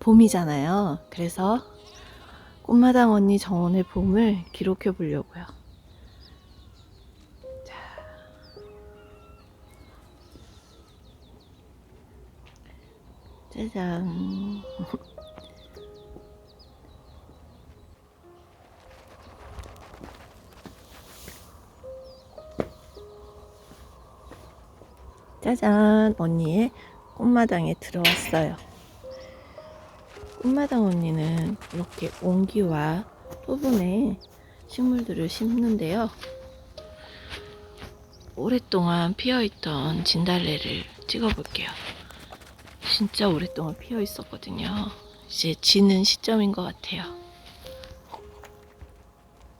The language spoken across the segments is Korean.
봄이잖아요. 그래서 꽃마당 언니 정원의 봄을 기록해 보려고요. 자. 짜잔. 짜잔 언니의 꽃마당에 들어왔어요. 꽃마당 언니는 이렇게 옹기와 토분에 식물들을 심는데요. 오랫동안 피어있던 진달래를 찍어볼게요. 진짜 오랫동안 피어 있었거든요. 이제 지는 시점인 것 같아요.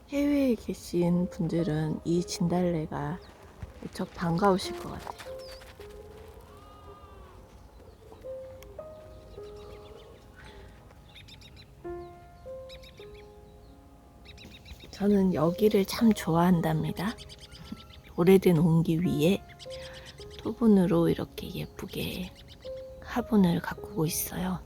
해외에 계신 분들은 이 진달래가 무척 반가우실 것 같아요. 저는 여기를 참 좋아한답니다. 오래된 옹기 위에 토분으로 이렇게 예쁘게 화분을 가꾸고 있어요.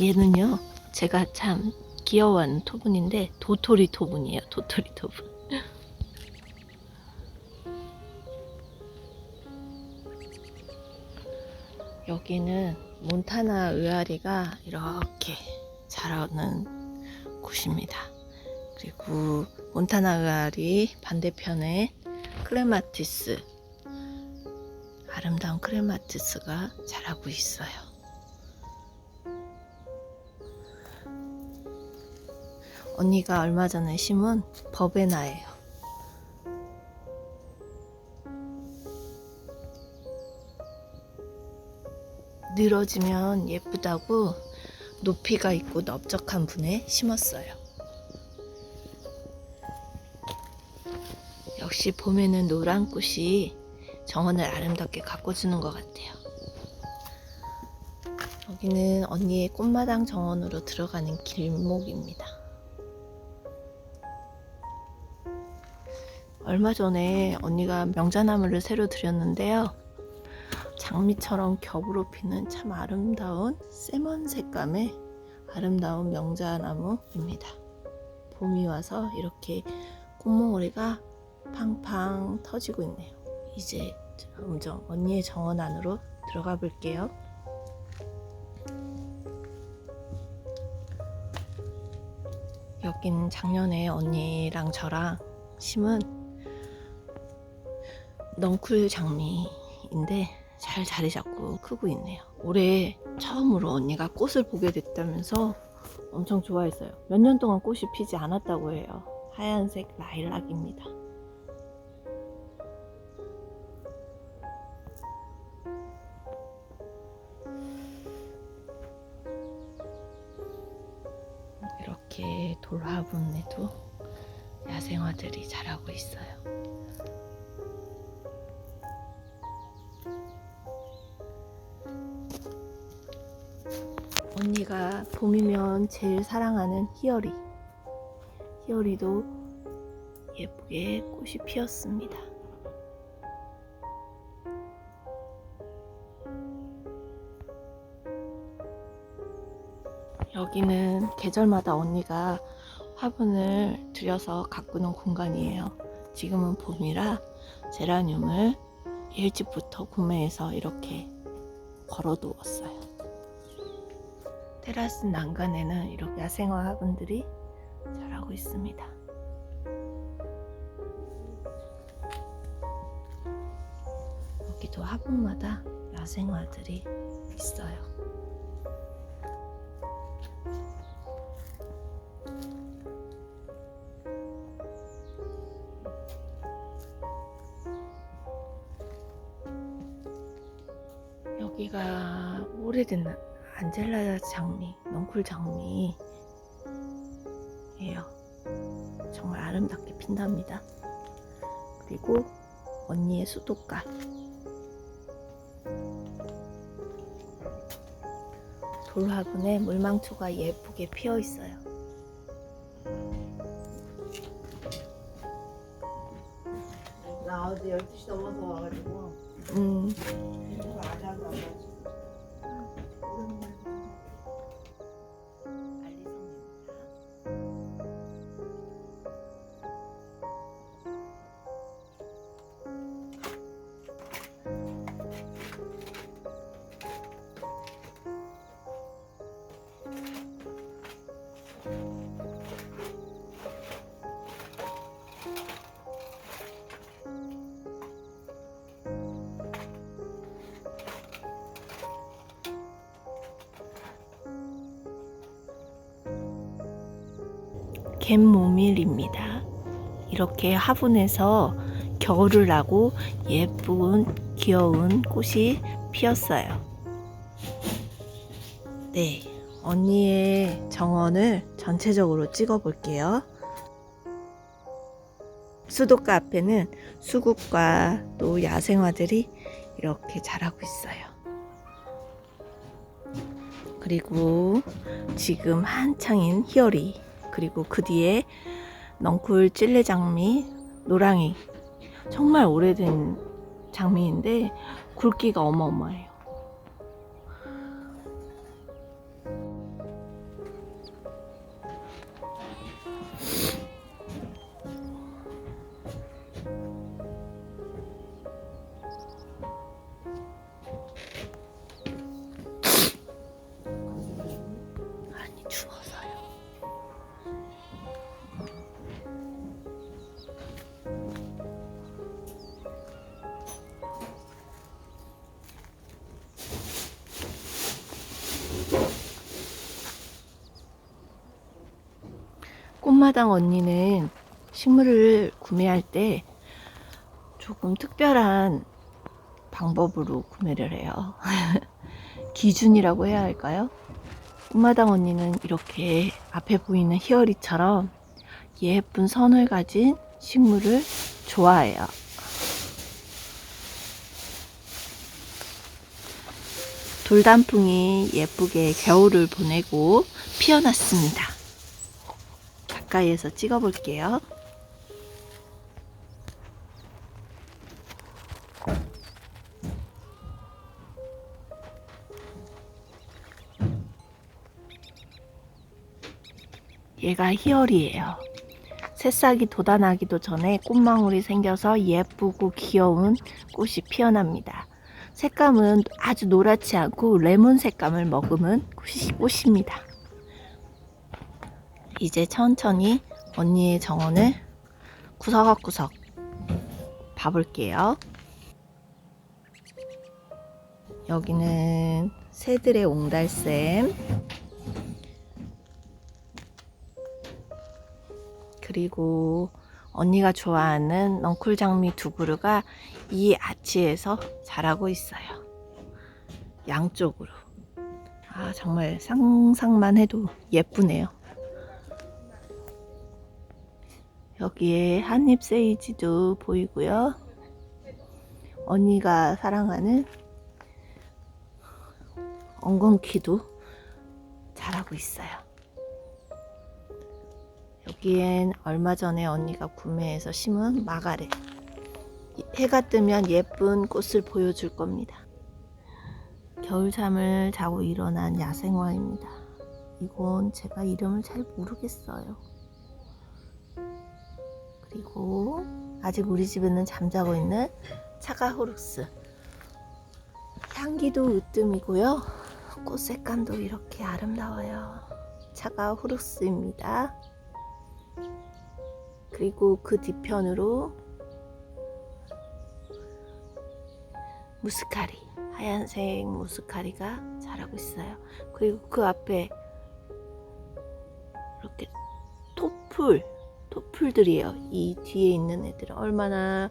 얘는요, 제가 참 귀여워하는 토분인데 도토리 토분이에요. 도토리 토분. 여기는 몬타나 의아리가 이렇게 자라는 곳입니다. 그리고 몬타나 의아리 반대편에 클레마티스 아름다운 크레마티스가 자라고 있어요. 언니가 얼마 전에 심은 버베나예요. 늘어지면 예쁘다고 높이가 있고 넓적한 분에 심었어요. 역시 봄에는 노란 꽃이 정원을 아름답게 가꿔주는 것 같아요. 여기는 언니의 꽃마당 정원으로 들어가는 길목입니다. 얼마 전에 언니가 명자나무를 새로 들였는데요. 장미처럼 겹으로 피는 참 아름다운 세먼 색감의 아름다운 명자나무입니다. 봄이 와서 이렇게 꽃몽오리가 팡팡 터지고 있네요. 이제 점점 언니의 정원 안으로 들어가 볼게요. 여긴 작년에 언니랑 저랑 심은 넝쿨 장미인데 잘 자리 잡고 크고 있네요. 올해 처음으로 언니가 꽃을 보게 됐다면서 엄청 좋아했어요. 몇 년 동안 꽃이 피지 않았다고 해요. 하얀색 라일락입니다. 돌 화분에도 야생화들이 자라고 있어요. 언니가 봄이면 제일 사랑하는 희열이. 희열이도 예쁘게 꽃이 피었습니다. 여기는 계절마다 언니가 화분을 들여서 가꾸는 공간이에요. 지금은 봄이라 제라늄을 일찍부터 구매해서 이렇게 걸어 두었어요. 테라스 난간에는 이렇게 야생화 화분들이 자라고 있습니다. 여기도 화분마다 야생화들이 있어요. 오래된 안젤라 장미, 넝쿨 장미예요. 정말 아름답게 핀답니다. 그리고 언니의 수도가 돌화분에 물망초가 예쁘게 피어 있어요. 나 어제 12시 넘어서 갯모밀입니다. 이렇게 화분에서 겨울을 나고 예쁜 귀여운 꽃이 피었어요. 네, 언니의 정원을 전체적으로 찍어 볼게요. 수도가 앞에는 수국과 또 야생화들이 이렇게 자라고 있어요. 그리고 지금 한창인 희열이 그리고 그 뒤에 넝쿨 찔레 장미, 노랑이 정말 오래된 장미인데 굵기가 어마어마해요. 꽃마당 언니는 식물을 구매할 때 조금 특별한 방법으로 구매를 해요. 기준이라고 해야 할까요? 꽃마당 언니는 이렇게 앞에 보이는 히어리처럼 예쁜 선을 가진 식물을 좋아해요. 돌단풍이 예쁘게 겨울을 보내고 피어났습니다. 가까이에서 찍어 볼게요. 얘가 희열이에요. 새싹이 돋아나기도 전에 꽃망울이 생겨서 예쁘고 귀여운 꽃이 피어납니다. 색감은 아주 노랗지 않고 레몬 색감을 머금은 꽃입니다. 이제 천천히 언니의 정원을 구석구석 봐볼게요. 여기는 새들의 옹달샘, 그리고 언니가 좋아하는 넝쿨 장미 두 그루가 이 아치에서 자라고 있어요. 양쪽으로. 아, 정말 상상만 해도 예쁘네요. 여기에 한입 세이지도 보이고요. 언니가 사랑하는 엉겅퀴도 자라고 있어요. 여기엔 얼마 전에 언니가 구매해서 심은 마가렛. 해가 뜨면 예쁜 꽃을 보여줄 겁니다. 겨울잠을 자고 일어난 야생화입니다. 이건 제가 이름을 잘 모르겠어요. 그리고 아직 우리 집에는 잠자고 있는 차가호룩스. 향기도 으뜸이고요. 꽃 색감도 이렇게 아름다워요. 차가호룩스입니다. 그리고 그 뒤편으로 무스카리 하얀색 무스카리가 자라고 있어요. 그리고 그 앞에 이렇게 토풀 토풀들이에요. 이 뒤에 있는 애들은 얼마나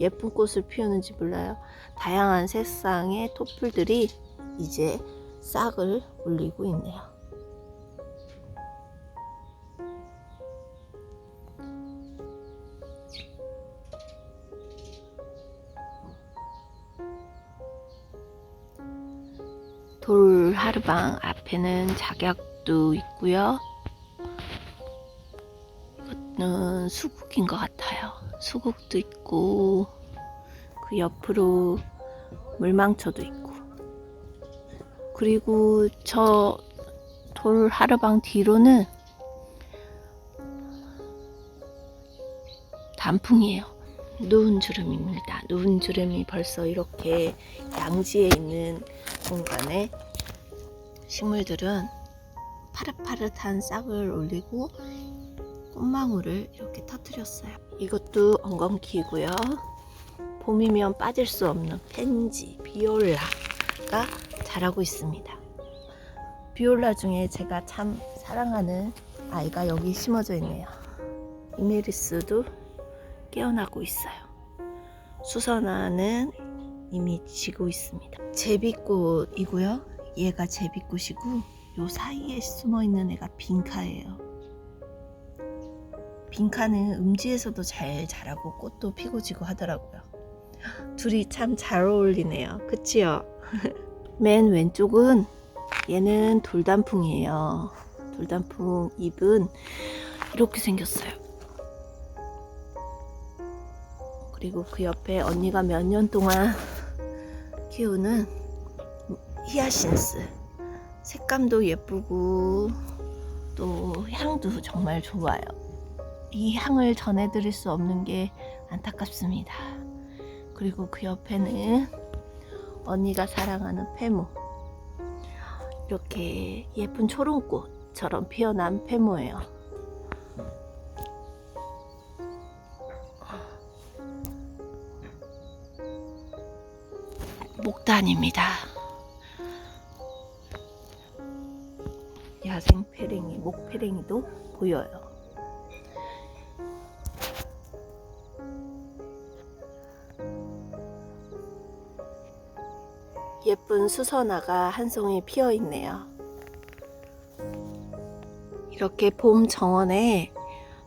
예쁜 꽃을 피우는지 몰라요. 다양한 색상의 토풀들이 이제 싹을 올리고 있네요. 돌 하르방 앞에는 작약도 있고요. 이거는 수국인 것 같아요. 수국도 있고 그 옆으로 물망초도 있고 그리고 저 돌 하르방 뒤로는 단풍이에요. 누운 주름입니다. 누운 주름이 벌써 이렇게 양지에 있는 공간에 식물들은 파릇파릇한 싹을 올리고 꽃망울을 이렇게 터뜨렸어요. 이것도 엉겅퀴고요. 봄이면 빠질 수 없는 펜지, 비올라가 자라고 있습니다. 비올라 중에 제가 참 사랑하는 아이가 여기 심어져 있네요. 이메리스도 깨어나고 있어요. 수선화는 이미 지고 있습니다. 제비꽃이고요. 얘가 제비꽃이고 요 사이에 숨어 있는 애가 빈카예요. 빈카는 음지에서도 잘 자라고 꽃도 피고 지고 하더라고요. 둘이 참 잘 어울리네요. 그치요? 맨 왼쪽은 얘는 돌단풍이에요. 돌단풍 잎은 이렇게 생겼어요. 그리고 그 옆에 언니가 몇 년 동안 키우는 히아신스. 색감도 예쁘고 또 향도 정말 좋아요. 이 향을 전해드릴 수 없는 게 안타깝습니다. 그리고 그 옆에는 언니가 사랑하는 페모. 이렇게 예쁜 초롱꽃처럼 피어난 페모예요. 목단입니다. 야생 페랭이, 목 페랭이도 보여요. 수선화가 한 송이 피어 있네요. 이렇게 봄 정원에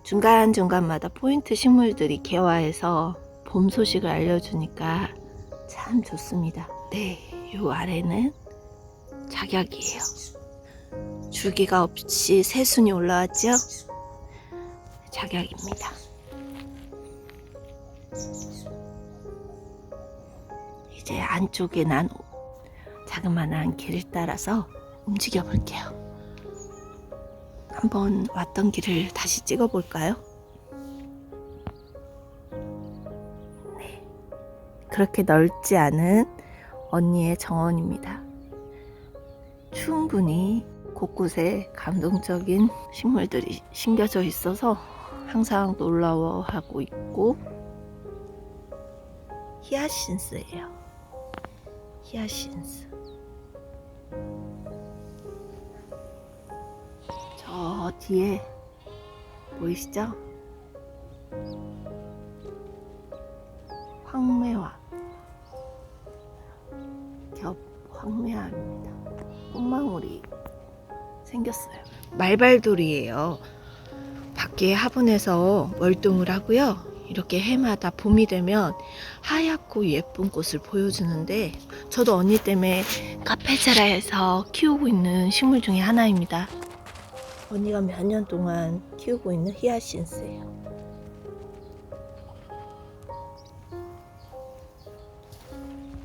중간중간마다 포인트 식물들이 개화해서 봄 소식을 알려주니까 참 좋습니다. 네, 요 아래는 작약이에요. 줄기가 없이 새순이 올라왔죠? 작약입니다. 이제 안쪽에 난 자그마한 길을 따라서 움직여 볼게요. 한번 왔던 길을 다시 찍어 볼까요? 네. 그렇게 넓지 않은 언니의 정원입니다. 충분히 곳곳에 감동적인 식물들이 심겨져 있어서 항상 놀라워하고 있고 히아신스예요. 히아신스. 뒤에 보이시죠? 황매화. 겹 황매화입니다. 꽃망울이 생겼어요. 말발돌이에요. 밖에 화분에서 월동을 하고요. 이렇게 해마다 봄이 되면 하얗고 예쁜 꽃을 보여주는데 저도 언니 때문에 카페자라에서 키우고 있는 식물 중에 하나입니다. 언니가 몇 년 동안 키우고 있는 히아신스예요.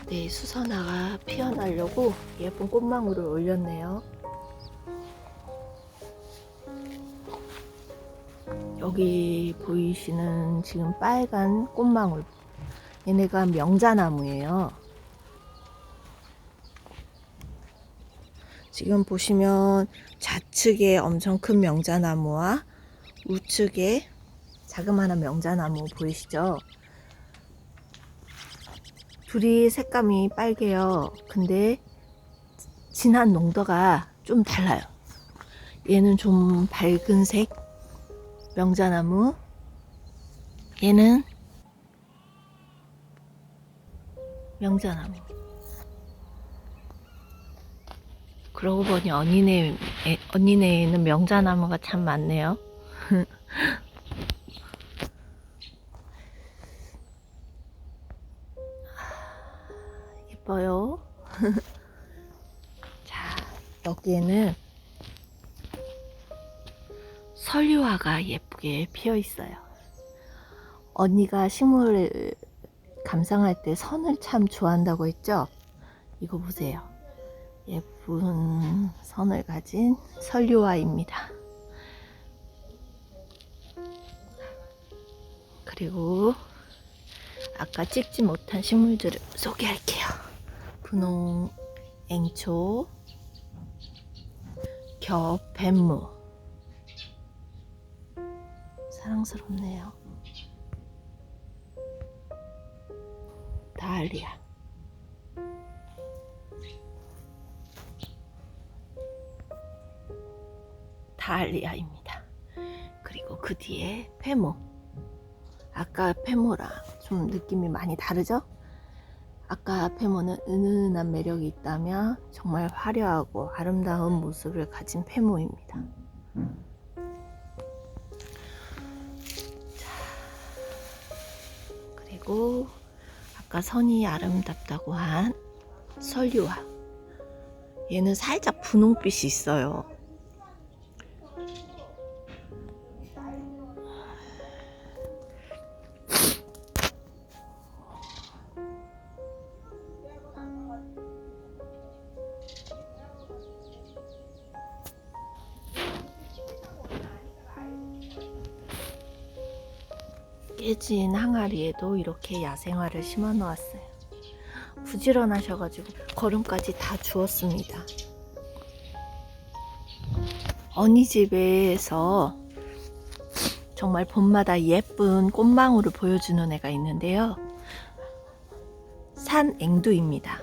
네, 수선화가 피어나려고 예쁜 꽃망울을 올렸네요. 여기 보이시는 지금 빨간 꽃망울 얘네가 명자나무예요. 지금 보시면 좌측에 엄청 큰 명자나무와 우측에 자그마한 명자나무 보이시죠? 둘이 색감이 빨개요. 근데 진한 농도가 좀 달라요. 얘는 좀 밝은 색 명자나무 얘는 명자나무 그러고 보니 언니네 에, 언니네에는 명자나무가 참 많네요 예뻐요 자 여기에는 설유화가 예쁘게 피어 있어요. 언니가 식물을 감상할 때 선을 참 좋아한다고 했죠? 이거 보세요. 예쁜 선을 가진 설유화입니다. 그리고 아까 찍지 못한 식물들을 소개할게요. 분홍 앵초, 겹 뱀무, 사랑스럽네요. 다알리아. 다알리아입니다. 그리고 그 뒤에 페모. 아까 페모랑 좀 느낌이 많이 다르죠? 아까 페모는 은은한 매력이 있다면 정말 화려하고 아름다운 모습을 가진 페모입니다. 자, 그리고 아까 선이 아름답다고 한 설유화. 얘는 살짝 분홍빛이 있어요. 항아리에도 이렇게 야생화를 심어 놓았어요. 부지런하셔가지고 걸음까지 다 주었습니다. 어니집에서 정말 봄마다 예쁜 꽃망울을 보여주는 애가 있는데요. 산 앵두입니다.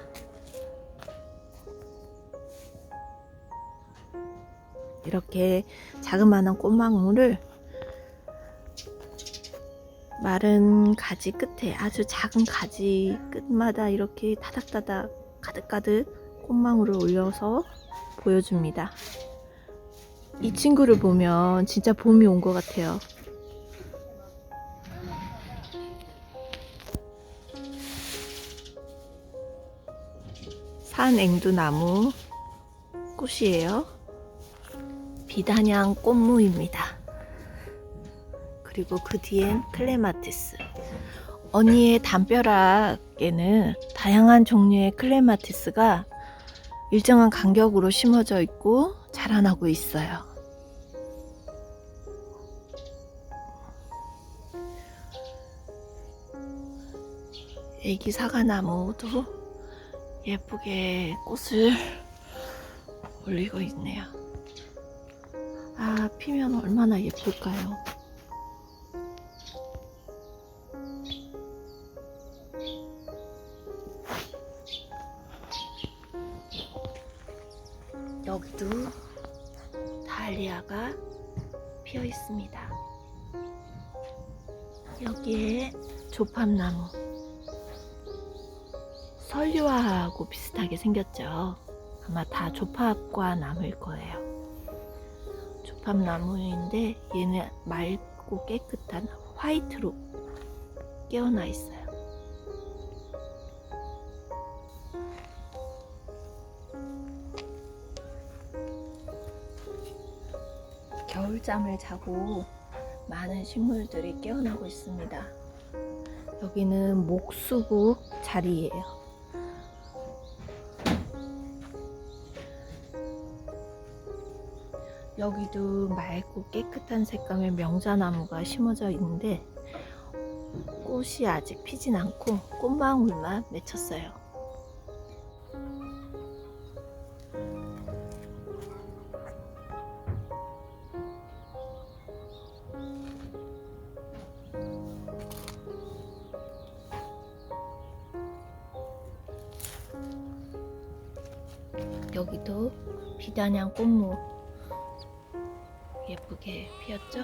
이렇게 자그마한 꽃망울을 마른 가지 끝에 아주 작은 가지 끝마다 이렇게 타닥타닥 가득가득 꽃망울을 올려서 보여줍니다. 이 친구를 보면 진짜 봄이 온 것 같아요. 산 앵두나무 꽃이에요. 비단향 꽃무입니다. 그리고 그 뒤엔 클레마티스. 언니의 담벼락에는 다양한 종류의 클레마티스가 일정한 간격으로 심어져 있고 자라나고 있어요. 애기 사과나무도 예쁘게 꽃을 올리고 있네요. 아, 피면 얼마나 예쁠까요? 여기도 달리아가 피어 있습니다. 여기에 조팝나무. 설류화하고 비슷하게 생겼죠. 아마 다 조팝과 나무일 거예요. 조팝나무인데 얘는 맑고 깨끗한 화이트로 깨어나 있어요. 겨울잠을 자고 많은 식물들이 깨어나고 있습니다. 여기는 목수국 자리예요. 여기도 맑고 깨끗한 색감의 명자나무가 심어져 있는데 꽃이 아직 피진 않고 꽃망울만 맺혔어요. 여기도 비단향 꽃무 예쁘게 피었죠?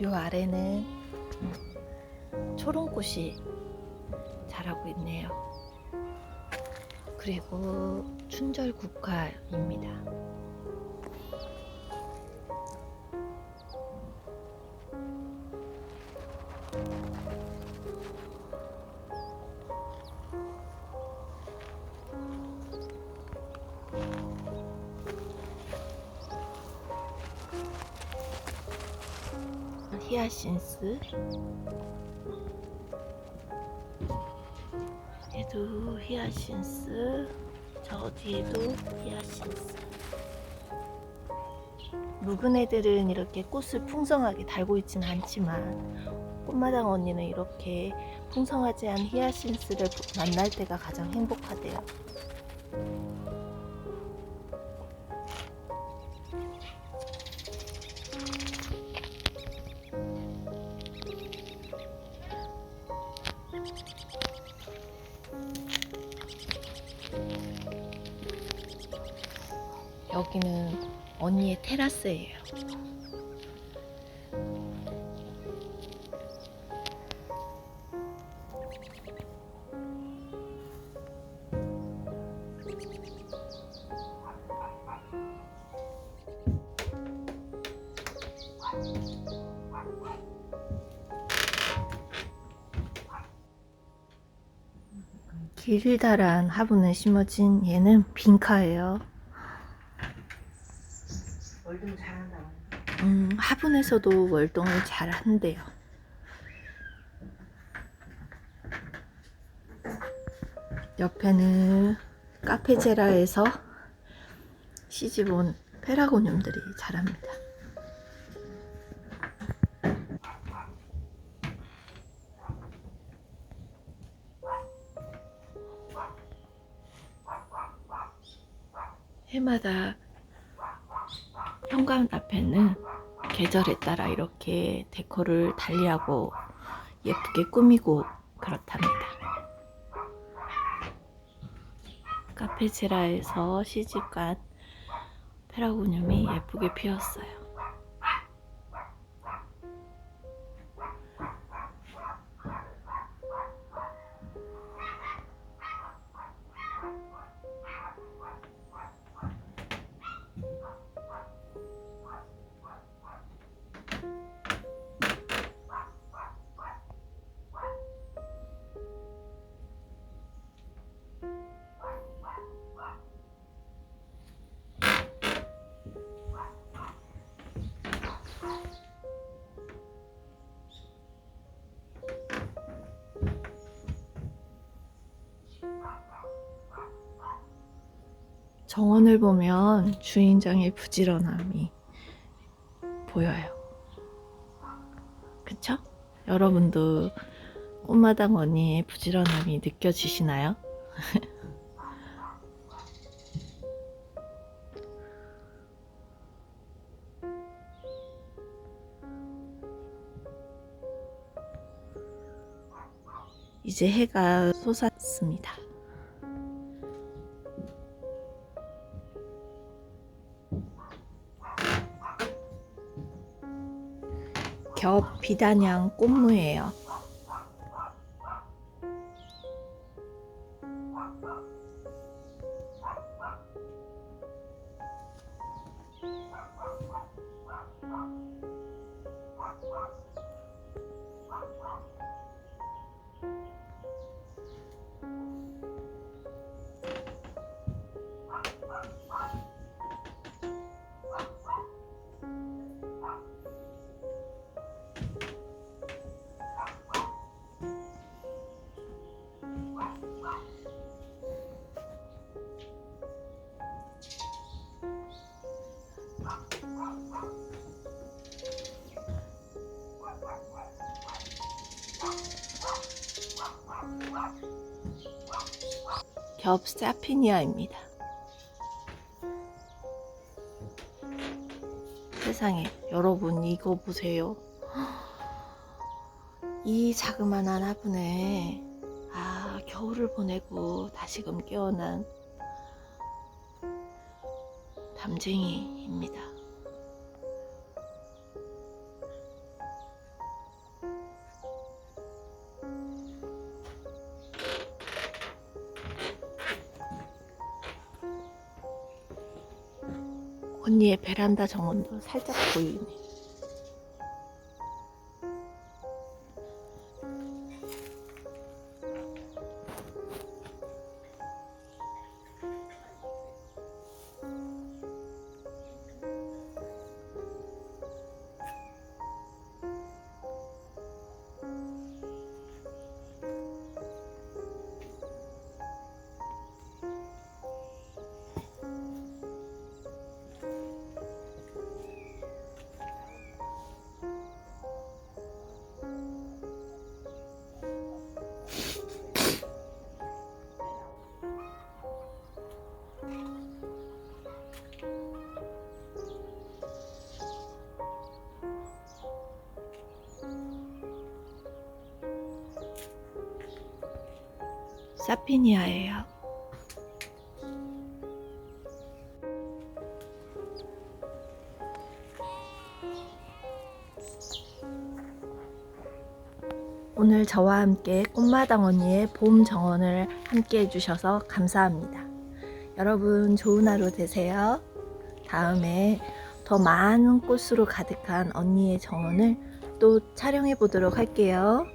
요 아래는 초롱꽃이 자라고 있네요. 그리고 춘절국화입니다. 히아신스 얘도 히아신스. 저 뒤에도 히아신스. 묵은 애들은 이렇게 꽃을 풍성하게 달고 있지는 않지만 꽃마당 언니는 이렇게 풍성하지 않은 히아신스를 만날 때가 가장 행복하대요 언니의 테라스예요. 길다란 화분에 심어진 얘는 빈카예요. 월등 잘한다. 음, 화분에서도 월동을 잘 한대요. 옆에는 카페제라에서 시집온 페라고늄들이 자랍니다. 해마다 현관 앞에는 계절에 따라 이렇게 데코를 달리하고 예쁘게 꾸미고 그렇답니다. 카페체라에서 시집간 페라고늄이 예쁘게 피었어요. 정원을 보면 주인장의 부지런함이 보여요. 그쵸? 여러분도 꽃마당 언니의 부지런함이 느껴지시나요? 이제 해가 솟았습니다. 겹 비단향 꽃무예요. 겹 사피니아입니다. 세상에 여러분 이거 보세요. 이 자그만한 화분에 아 겨울을 보내고 다시금 깨어난 담쟁이입니다. 언니의 베란다 정원도 살짝 보이네. 사피니아예요. 오늘 저와 함께 꽃마당 언니의 봄 정원을 함께 해주셔서 감사합니다. 여러분 좋은 하루 되세요. 다음에 더 많은 꽃으로 가득한 언니의 정원을 또 촬영해 보도록 할게요.